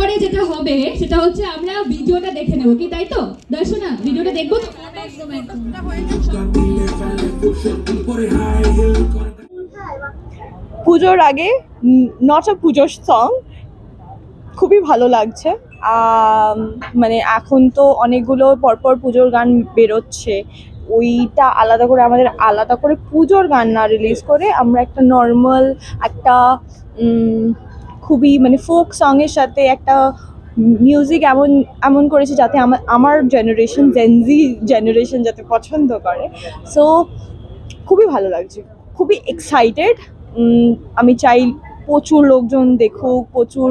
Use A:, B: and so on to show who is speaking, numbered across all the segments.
A: এরপরে যেটা হবে, সেটা হচ্ছে আমরা ভিডিওটা দেখে নেব। কি, তাই তো? দর্শনা, ভিডিওটা দেখব
B: পুজোর আগে নট আ পুজোর সং খুবই ভালো লাগছে। মানে এখন তো অনেকগুলো পরপর পুজোর গান বেরোচ্ছে। ওইটা আলাদা করে, আমাদের আলাদা করে পুজোর গান না রিলিজ করে আমরা একটা নর্মাল একটা খুবই মানে ফোক সঙের সাথে একটা মিউজিক এমন এমন করেছে যাতে আমার আমার জেনারেশন জেনজি জেনারেশন যাতে পছন্দ করে। সো খুবই ভালো লাগছে। খুবই এক্সাইটেড আমি চাই প্রচুর লোকজন দেখুক, প্রচুর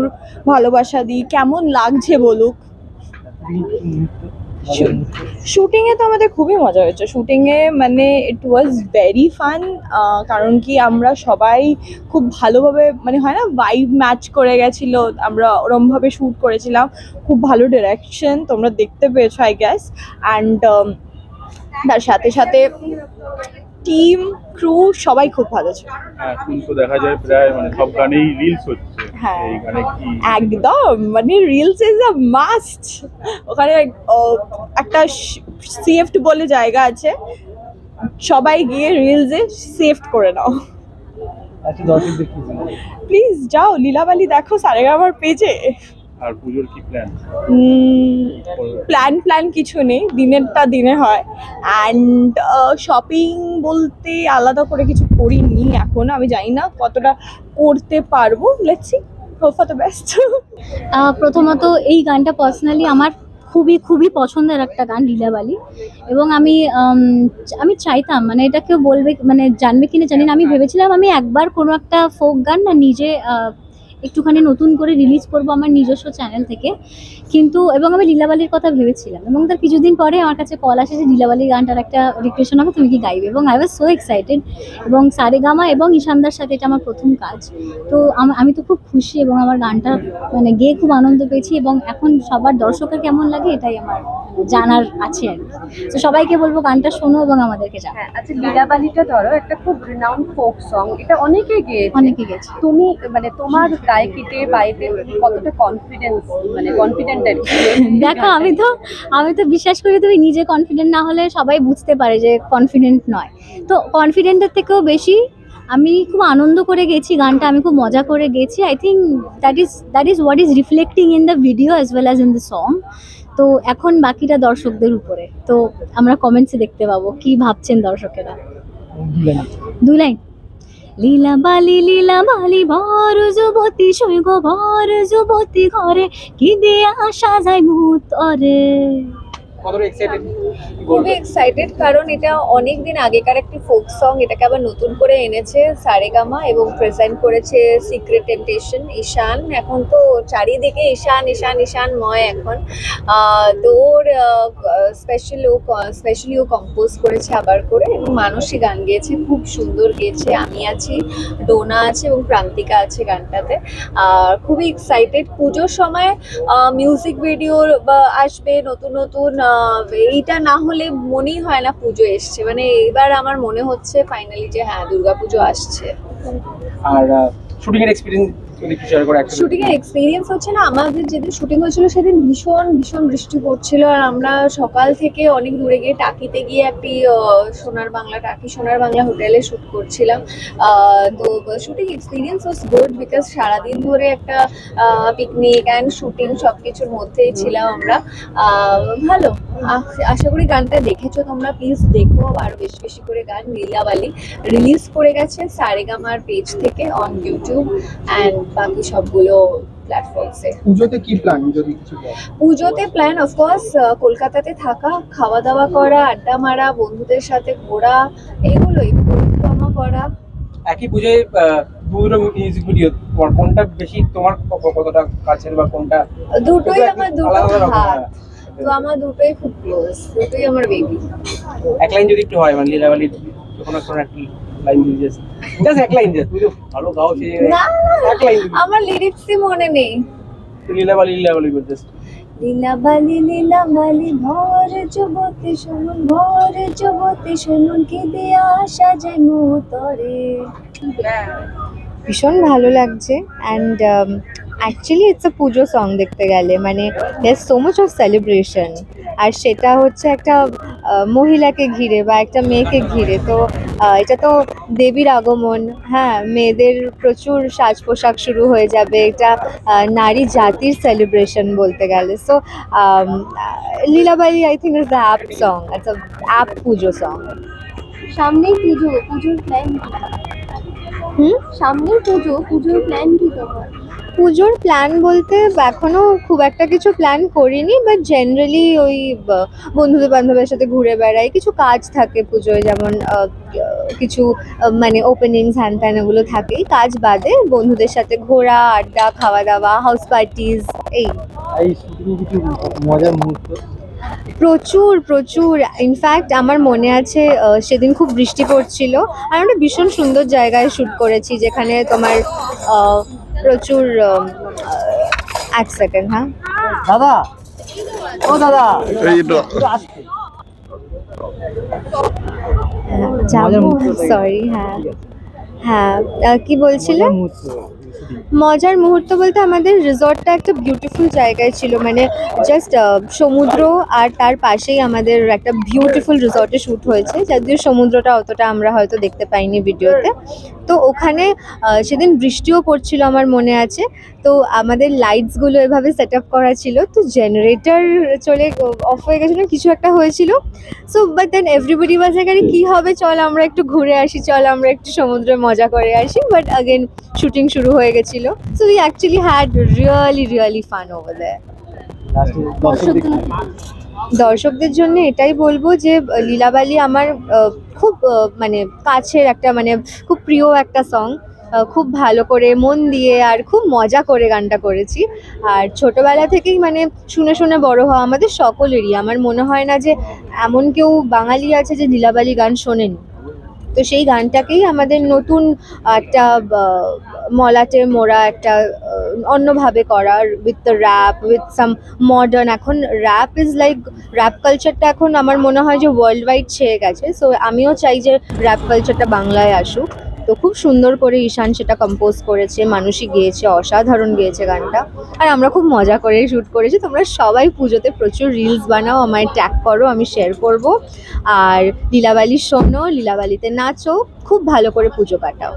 B: ভালোবাসা দিই কেমন লাগছে বলুক। শুটিংয়ে তো আমাদের খুবই মজা হয়েছে। শুটিংয়ে মানে ইট ওয়াজ ভেরি ফান কারণ কি আমরা সবাই খুব ভালোভাবে মানে হয় না ভাইব ম্যাচ করে গেছিল আমরা ওরমভাবে শ্যুট করেছিলাম। খুব ভালো ডিরেকশন তোমরা দেখতে পেয়েছ আই গ্যাস অ্যান্ড তার সাথে সাথে টিম ক্রু সবাই খুব ভালো ছিল।
C: হ্যাঁ এখন তো দেখা যায় প্রায় মানে সব গানেই রিলস হচ্ছে।
B: হ্যাঁ। একদম মানে রিলস ইজ আ মাস্ট ওখানে একটা সেফট বলে জায়গা আছে। সবাই গিয়ে রিলসে সেফট করে নাও।
D: আচ্ছা
B: প্লিজ যাও লীলাবালি দেখো সারেগামার পেজে
C: আর পুজোর কি প্ল্যান
B: প্ল্যান প্ল্যান কিছু নেই। দিনেরটা দিনে হয়। অ্যান্ড শপিং বলতে আলাদা করে কিছু করিনি এখন। আমি জানি না কতটা করতে পারব। Let's hope for the best
E: প্রথমত এই গানটা পার্সোনালি আমার খুবই খুবই পছন্দের একটা গান লীলাবালি। এবং আমি আমি চাইতাম মানে এটা কেউ বলবে মানে জানবে কিনা জানি না। আমি ভেবেছিলাম আমি একবার কোনো একটা ফোক গান না নিজে একটুখানি নতুন করে রিলিজ করব আমার নিজস্ব চ্যানেল থেকে। কিন্তু, এবং আমি লীলাবালির কথা ভেবেছিলাম। এবং তার কিছুদিন পরে আমার কাছে কল আসে যে, লীলাবালি গানটার একটা রিক্রেশন হবে, তুমি কি গাইবে? এবং আই ওয়াজ সো এক্সাইটেড এবং সারেগামা এবং ঈশানদার সাথে এটা আমার প্রথম কাজ। তো আমি তো খুব খুশি এবং আমার গানটা মানে গেয়ে খুব আনন্দ পেয়েছি। এবং এখন সবার দর্শকের কেমন লাগে, এটাই আমার জানার আছে আর কি। তো সবাইকে বলব গানটা শোনো এবং আমাদেরকে জানাও।
F: হ্যাঁ আচ্ছা লীলাবালিটা ধরো একটা খুব রিনাউন্ড ফোক সং এটা অনেকে গেয়েছে।
E: অনেকে গেছে।
F: তুমি মানে তোমার গায়কিতে বাইতে কতটা কনফিডেন্স মানে কনফিডেন্ট আর
E: দেখো আমি তো আমি তো বিশ্বাস করি তুমি নিজে কনফিডেন্ট না হলে সবাই বুঝতে পারে যে কনফিডেন্ট নয়। তো কনফিডেন্টের থেকেও বেশি আমি খুব আনন্দ করে গেছি গানটা আমি খুব মজা করে গেছি। I think that is that is what is reflecting in the video as well as in the song তো এখন বাকিটা দর্শকদের উপরে। তো আমরা কমেন্টসে দেখতে পাবো কি ভাবছেন দর্শকেরা। দু লাইন। লীলা বালি লীলা বালি ভর যুবতী সৈগ ভর যুবতী ঘরে কি দিয়া সাজাই মুতরে
G: খুবই এক্সাইটেড কারণ এটা অনেক দিন আগেকার একটি ফোক সং এটাকে আবার নতুন করে এনেছে সারেগামা এবং প্রেজেন্ট করেছে সিক্রেট টেম্পটেশন ঈশান। এখন তো চারিদিকে ঈশান ঈশান ঈশান ময় এখন। তো ওর স্পেশাল ও স্পেশালি ও কম্পোজ করেছে আবার করে এবং মানসী গান গেয়েছে, খুব সুন্দর গেয়েছে। আমি আছি, ডোনা আছে এবং প্রান্তিকা আছে গানটাতে। আর খুবই এক্সাইটেড পুজোর সময় মিউজিক ভিডিও বা আসবে, নতুন নতুন এইটা না হলে মনেই হয় না পুজো এসছে। মানে এবার আমার মনে হচ্ছে ফাইনালি যে হ্যাঁ দুর্গাপুজো আসছে।
D: আর শুটিং এর এক্সপিরিয়েন্স
G: শুটিং এর এক্সপিরিয়েন্স হচ্ছে না, আমাদের যেদিন শুটিং হয়েছিল সেদিন ভীষণ ভীষণ বৃষ্টি পড়ছিল আর আমরা সকাল থেকে অনেক দূরে গিয়ে টাকিতে গিয়ে একটি সোনার বাংলা, টাকি সোনার বাংলা হোটেলে শুট করছিলাম। তো shooting experience was good because সারাদিন ধরে একটা পিকনিক অ্যান্ড শুটিং সব কিছুর মধ্যেই ছিলাম আমরা। ভালো। আশা করি গানটা দেখেছ তোমরা প্লিজ দেখো আর বেশি বেশি করে গান, লীলাবালি রিলিজ করে গেছে সারেগামার পেজ থেকে অন ইউটিউব অ্যান্ড বাকি সবগুলো প্ল্যাটফর্মসে
D: পুজোতে কি প্ল্যান যদি কিছু
G: পুজোতে প্ল্যান অফকোর্স কলকাতাতে থাকা খাওয়া দাওয়া করা আড্ডা মারা বন্ধুদের সাথে ঘোরা এগুলোই পরিক্রমা করা।
D: একই পুজোয় দুটো মিউজিক ভিডিও তোমার কোনটা বেশি তোমার কতটা কাছের বা কোনটা?
G: দুটোই আমার দুটো হাত।
D: হ্যাঁ।
G: তো আমার দুটোই খুব ক্লোজ দুটোই আমার বেবি
D: এক লাইন যদি একটু হয় মানে লীলাবালির কোনো কোনো একটা লাইন যদি জাস্ট এক লাইন জাস্ট তুমি তো ভালো গাও সে। এক লাইন
G: আমার লিরিক্সই মনে নেই।
D: লীলাবালি লীলাবালি করে জাস্ট
G: লীলাবালি লীলাবালি ভর যুবতী শুনুন ভর যুবতী শুনুন কি দিয়া সাজাই মুতরে
H: ভীষণ ভালো লাগছে। And actually it's a Puja song দেখতে গেলে। মানে there so much of celebration আর সেটা হচ্ছে একটা মহিলাকে ঘিরে বা একটা মেয়েকে ঘিরে। তো এটা তো দেবীর আগমন। হ্যাঁ মেয়েদের প্রচুর সাজ পোশাক শুরু হয়ে যাবে। এটা নারী জাতির সেলিব্রেশন বলতে গেলে। So Leelabari I think is the app song it's app Pujo song
E: সামনেই পুজো পুজোর প্ল্যান
H: হুম?
E: সামনেই পুজো পুজোর প্ল্যান কি তোমার?
H: পুজোর প্ল্যান বলতে এখনও খুব একটা কিছু প্ল্যান করিনি বাট জেনারেলি ওই বন্ধুদের বান্ধবের সাথে ঘুরে বেড়াই। কিছু কাজ থাকে পুজোয় যেমন কিছু মানে ওপেনিংস হ্যান ত্যান এগুলো থাকেই। কাজ বাদে বন্ধুদের সাথে ঘোরা আড্ডা খাওয়া দাওয়া হাউস পার্টিজ এই
D: মজার মুহূর্ত?
H: প্রচুর প্রচুর। ইনফ্যাক্ট আমার মনে আছে সেদিন খুব বৃষ্টি পড়ছিল। আর আমরা ভীষণ সুন্দর জায়গায় শ্যুট করেছি যেখানে তোমার প্রচুর এক সেকেন্ড হ্যাঁ।
D: দাদা ও দাদা।
H: সরি হ্যাঁ হ্যাঁ। আহ, কি বলছিলে?
D: মজার মুহূর্ত
H: বলতে আমাদের রিসর্টটা একটা বিউটিফুল জায়গায় ছিল। মানে জাস্ট সমুদ্র আর তার পাশেই আমাদের একটা বিউটিফুল রিসর্টে শ্যুট হয়েছে। যদিও সমুদ্রটা অতটা আমরা হয়তো দেখতে পাইনি ভিডিওতে। তো ওখানে সেদিন বৃষ্টিও পড়ছিল আমার মনে আছে। তো আমাদের লাইটসগুলো এভাবে সেট আপ করা ছিল। তো জেনারেটর চলে অফ হয়ে গেছিল, কিছু একটা হয়েছিল। So but then everybody was এখানে কী হবে? চল আমরা একটু ঘুরে আসি, চল আমরা একটু সমুদ্রে মজা করে আসি। বাট আগেন শুটিং শুরু হয়ে গেছিল so we actually had really really fun over there দর্শকদের জন্য। এটাই বলব যে লীলাবালি আমার খুব মানে কাছের একটা মানে খুব প্রিয় একটা সং খুব ভালো করে মন দিয়ে আর খুব মজা করে গানটা করেছি। আর ছোটবেলা থেকেই মানে শুনে শুনে বড় হওয়া আমাদের সকলেরই। আমার মনে হয় না যে এমন কেউ বাঙালি আছে যে লীলাবালি গান শোনেনি। তো সেই গানটাকেই আমাদের নতুন একটা মলাটে মোড়া একটা অন্যভাবে করা with the rap with some modern এখন র্যাপ ইজ লাইক র্যাপ কালচারটা এখন আমার মনে হয় যে ওয়ার্ল্ড ওয়াইড ছেয়ে গেছে। সো আমিও চাই যে র্যাপ কালচারটা বাংলায় আসুক। তো খুব সুন্দর করে ঈশান সেটা কম্পোজ করেছে, মানুষই গেয়েছে, অসাধারণ গেয়েছে গানটা। আর আমরা খুব মজা করে শ্যুট করেছি। তোমরা সবাই পুজোতে প্রচুর রিলস বানাও, আমায় ট্যাগ করো, আমি শেয়ার করব। আর লীলাবালি শোনো, লীলাবালিতে নাচো, খুব ভালো করে পুজো কাটাও।